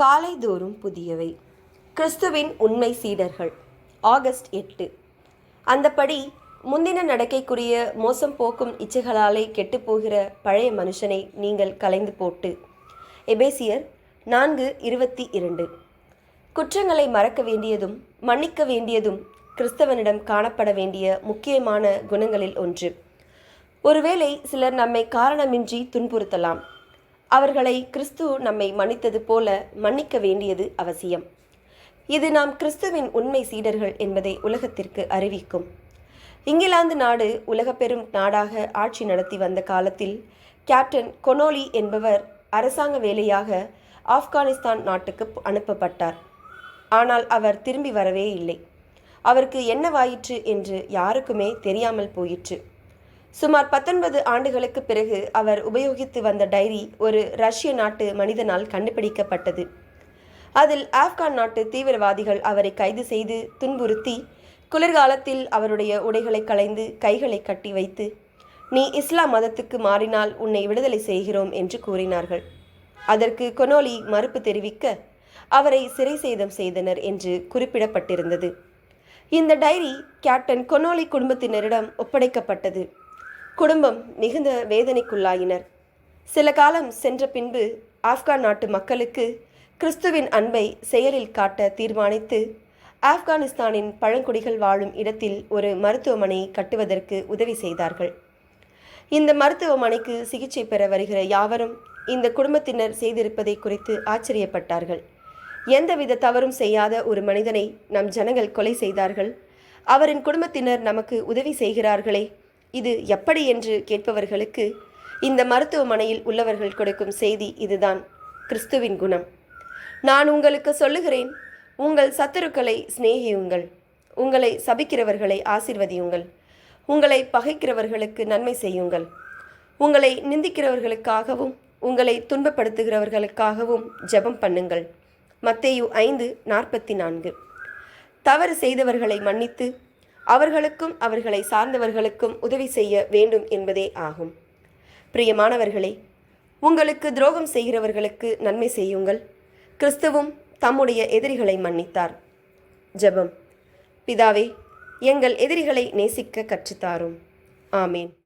காலை தோறும் புதியவை. கிறிஸ்துவின் உண்மை சீடர்கள். ஆகஸ்ட் எட்டு. அந்தபடி முந்தின நடக்கைக்குரிய மோசம் போக்கும் இச்சைகளாலே கெட்டுப்போகிற பழைய மனுஷனை நீங்கள் கலைந்து போட்டு. எபேசியர் நான்கு இருபத்தி இரண்டு. குற்றங்களை மறக்க வேண்டியதும் மன்னிக்க வேண்டியதும் கிறிஸ்தவனிடம் காணப்பட வேண்டிய முக்கியமான குணங்களில் ஒன்று. ஒருவேளை சிலர் நம்மை காரணமின்றி துன்புறுத்தலாம். அவர்களை கிறிஸ்து நம்மை மன்னித்தது போல மன்னிக்க வேண்டியது அவசியம். இது நாம் கிறிஸ்துவின் உண்மை சீடர்கள் என்பதை உலகத்திற்கு அறிவிக்கும். இங்கிலாந்து நாடு உலக பெரும் நாடாக ஆட்சி நடத்தி வந்த காலத்தில் கேப்டன் கொனோலி என்பவர் அரசாங்க வேலையாக ஆப்கானிஸ்தான் நாட்டுக்கு அனுப்பப்பட்டார். ஆனால் அவர் திரும்பி வரவே இல்லை. அவருக்கு என்னவாயிற்று என்று யாருக்குமே தெரியாமல் போயிற்று. சுமார் பத்தொன்பது ஆண்டுகளுக்கு பிறகு அவர் உபயோகித்து வந்த டைரி ஒரு ரஷ்ய நாட்டு மனிதனால் கண்டுபிடிக்கப்பட்டது. அதில் ஆப்கான் நாட்டு தீவிரவாதிகள் அவரை கைது செய்து துன்புறுத்தி குளிர்காலத்தில் அவருடைய உடைகளை களைந்து கைகளை கட்டி வைத்து நீ இஸ்லாம் மதத்துக்கு மாறினால் உன்னை விடுதலை செய்கிறோம் என்று கூறினார்கள். அதற்கு கொனோலி மறுப்பு தெரிவிக்க அவரை சிறை சேதம் செய்தனர் என்று குறிப்பிடப்பட்டிருந்தது. இந்த டைரி கேப்டன் கொனோலி குடும்பத்தினரிடம் ஒப்படைக்கப்பட்டது. குடும்பம் மிகுந்த வேதனைக்குள்ளாயினர். சில காலம் சென்ற பின்பு ஆப்கான் நாட்டு மக்களுக்கு கிறிஸ்துவின் அன்பை செயலில் காட்ட தீர்மானித்து ஆப்கானிஸ்தானின் பழங்குடிகள் வாழும் இடத்தில் ஒரு மருத்துவமனை கட்டுவதற்கு உதவி செய்தார்கள். இந்த மருத்துவமனைக்கு சிகிச்சை பெற வருகிற யாவரும் இந்த குடும்பத்தினர் செய்திருப்பதை குறித்து ஆச்சரியப்பட்டார்கள். எந்தவித தவறும் செய்யாத ஒரு மனிதனை நம் ஜனங்கள் கொலை செய்தார்கள். அவரின் குடும்பத்தினர் நமக்கு உதவி செய்கிறார்களே இது எப்படி என்று கேட்பவர்களுக்கு இந்த மருத்துவமனையில் உள்ளவர்கள் கொடுக்கும் செய்தி இதுதான் கிறிஸ்துவின் குணம். நான் உங்களுக்கு சொல்லுகிறேன் உங்கள் சத்துருக்களை சிநேகியுங்கள் உங்களை சபிக்கிறவர்களை ஆசிர்வதியுங்கள் உங்களை பகைக்கிறவர்களுக்கு நன்மை செய்யுங்கள் உங்களை நிந்திக்கிறவர்களுக்காகவும் உங்களை துன்பப்படுத்துகிறவர்களுக்காகவும் ஜெபம் பண்ணுங்கள். மத்தேயு ஐந்து நாற்பத்தி நான்கு. தவறு செய்தவர்களை மன்னித்து அவர்களுக்கும் அவர்களை சார்ந்தவர்களுக்கும் உதவி செய்ய வேண்டும் என்பதே ஆகும். பிரியமானவர்களே உங்களுக்கு துரோகம் செய்கிறவர்களுக்கு நன்மை செய்யுங்கள். கிறிஸ்துவும் தம்முடைய எதிரிகளை மன்னித்தார். ஜெபம். பிதாவே எங்கள் எதிரிகளை நேசிக்க கற்றுத்தாரும். ஆமேன்.